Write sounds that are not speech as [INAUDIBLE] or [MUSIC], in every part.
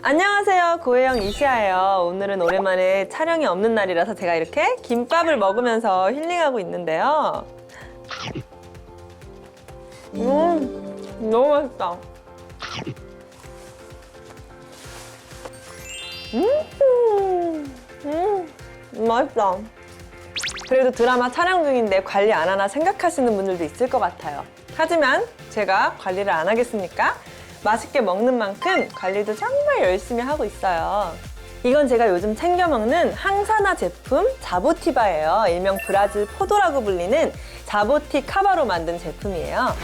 안녕하세요. 고혜영 이시아예요. 오늘은 오랜만에 촬영이 없는 날이라서 제가 이렇게 김밥을 먹으면서 힐링하고 있는데요. 음, 너무 맛있다. 음, 음, 맛있다. 그래도 드라마 촬영 중인데 관리 안 하나 생각하시는 분들도 있을 것 같아요. 하지만 제가 관리를 안 하겠습니까? 맛있게 먹는 만큼 관리도 정말 열심히 하고 있어요. 이건 제가 요즘 챙겨 먹는 항산화 제품 자보티바예요. 일명 브라질 포도라고 불리는 자보티 카바로 만든 제품이에요.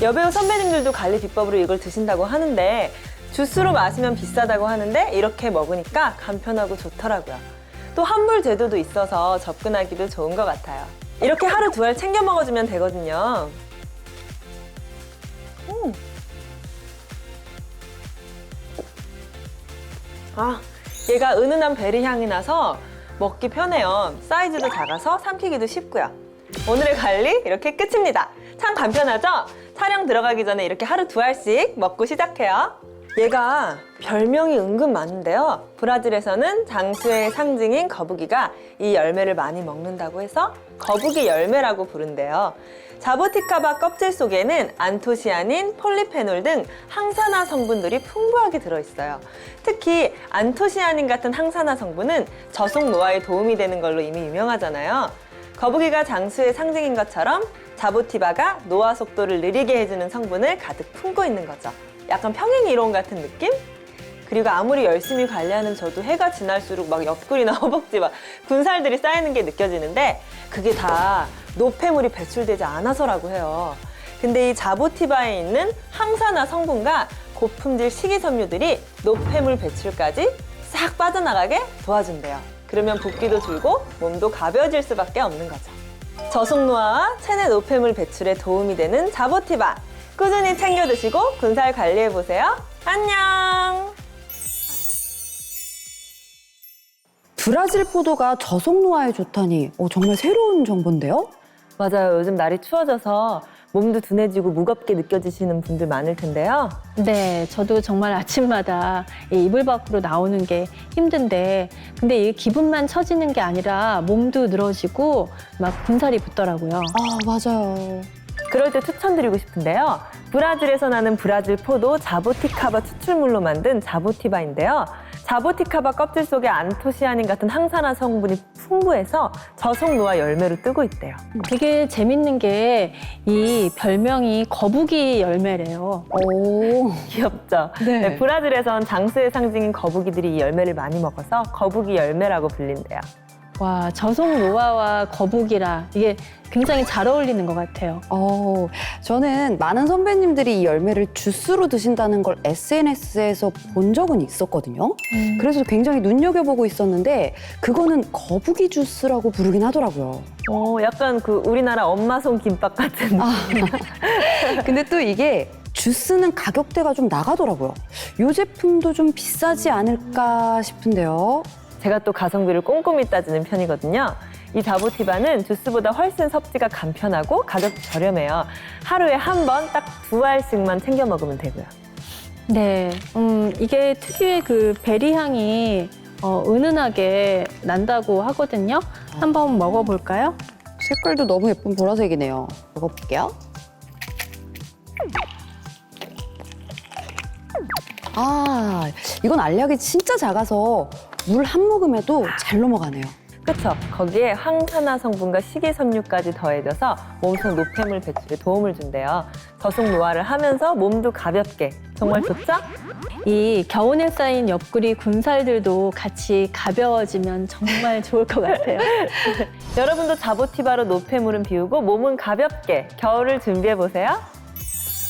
여배우 선배님들도 관리 비법으로 이걸 드신다고 하는데 주스로 마시면 비싸다고 하는데 이렇게 먹으니까 간편하고 좋더라고요. 또 환불 제도도 있어서 접근하기도 좋은 것 같아요. 이렇게 하루 두 알 챙겨 먹어주면 되거든요. 음. 아, 얘가 은은한 베리 향이 나서 먹기 편해요. 사이즈도 작아서 삼키기도 쉽고요. 오늘의 관리 이렇게 끝입니다. 참 간편하죠? 촬영 들어가기 전에 이렇게 하루 두 알씩 먹고 시작해요. 얘가 별명이 은근 많은데요. 브라질에서는 장수의 상징인 거북이가 이 열매를 많이 먹는다고 해서 거북이 열매라고 부른대요. 자보티카바 껍질 속에는 안토시아닌, 폴리페놀 등 항산화 성분들이 풍부하게 들어있어요. 특히 안토시아닌 같은 항산화 성분은 저속 노화에 도움이 되는 걸로 이미 유명하잖아요. 거북이가 장수의 상징인 것처럼 자보티바가 노화 속도를 느리게 해주는 성분을 가득 품고 있는 거죠. 약간 평행 이론 같은 느낌? 그리고 아무리 열심히 관리하는 저도 해가 지날수록 막 옆구리나 [LAUGHS] 허벅지 막 군살들이 쌓이는 게 느껴지는데 그게 다 노폐물이 배출되지 않아서라고 해요. 근데 이 자보티바에 있는 항산화 성분과 고품질 식이섬유들이 노폐물 배출까지 싹 빠져나가게 도와준대요. 그러면 붓기도 줄고 몸도 가벼워질 수밖에 없는 거죠. 저속노화와 체내 노폐물 배출에 도움이 되는 자보티바. 꾸준히 챙겨 드시고 군살 관리해 보세요. 안녕! 브라질 포도가 저속 노화에 좋다니 어, 정말 새로운 정보인데요? 맞아요. 요즘 날이 추워져서 몸도 둔해지고 무겁게 느껴지시는 분들 많을 텐데요. 네, 저도 정말 아침마다 이 이불 밖으로 나오는 게 힘든데, 근데 이게 기분만 처지는 게 아니라 몸도 늘어지고 막 군살이 붙더라고요. 아 맞아요. 그럴 때 추천드리고 싶은데요. 브라질에서 나는 브라질 포도 자보티카바 추출물로 만든 자보티바인데요. 자보티카바 껍질 속에 안토시아닌 같은 항산화 성분이 풍부해서 저속 노화 열매로 뜨고 있대요. 되게 재밌는 게 이 별명이 거북이 열매래요. 오 [LAUGHS] 귀엽죠? 네. 네, 브라질에선 장수의 상징인 거북이들이 이 열매를 많이 먹어서 거북이 열매라고 불린대요. 와, 저속 노화와 거북이라 이게 굉장히 잘 어울리는 것 같아요. 어, 저는 많은 선배님들이 이 열매를 주스로 드신다는 걸 SNS에서 본 적은 있었거든요. 그래서 굉장히 눈여겨보고 있었는데 그거는 거북이 주스라고 부르긴 하더라고요. 어, 약간 그 우리나라 엄마 손 김밥 같은 아. [LAUGHS] 근데 또 이게 주스는 가격대가 좀 나가더라고요. 이 제품도 좀 비싸지 않을까 싶은데요. 제가 또 가성비를 꼼꼼히 따지는 편이거든요. 이 자보티바는 주스보다 훨씬 섭취가 간편하고 가격도 저렴해요. 하루에 한 번 딱 두 알씩만 챙겨 먹으면 되고요. 네, 음, 이게 특유의 그 베리 향이 어, 은은하게 난다고 하거든요. 한번 먹어볼까요? 색깔도 너무 예쁜 보라색이네요. 먹어볼게요. 아, 이건 알약이 진짜 작아서 물 한 모금에도 잘 넘어가네요. 그렇죠. 거기에 항산화 성분과 식이섬유까지 더해져서 몸속 노폐물 배출에 도움을 준대요. 저속 노화를 하면서 몸도 가볍게 정말 좋죠? 이 겨운에 쌓인 옆구리 군살들도 같이 가벼워지면 정말 좋을 것 같아요. [LAUGHS] 여러분도 자보티바로 노폐물은 비우고 몸은 가볍게 겨울을 준비해 보세요.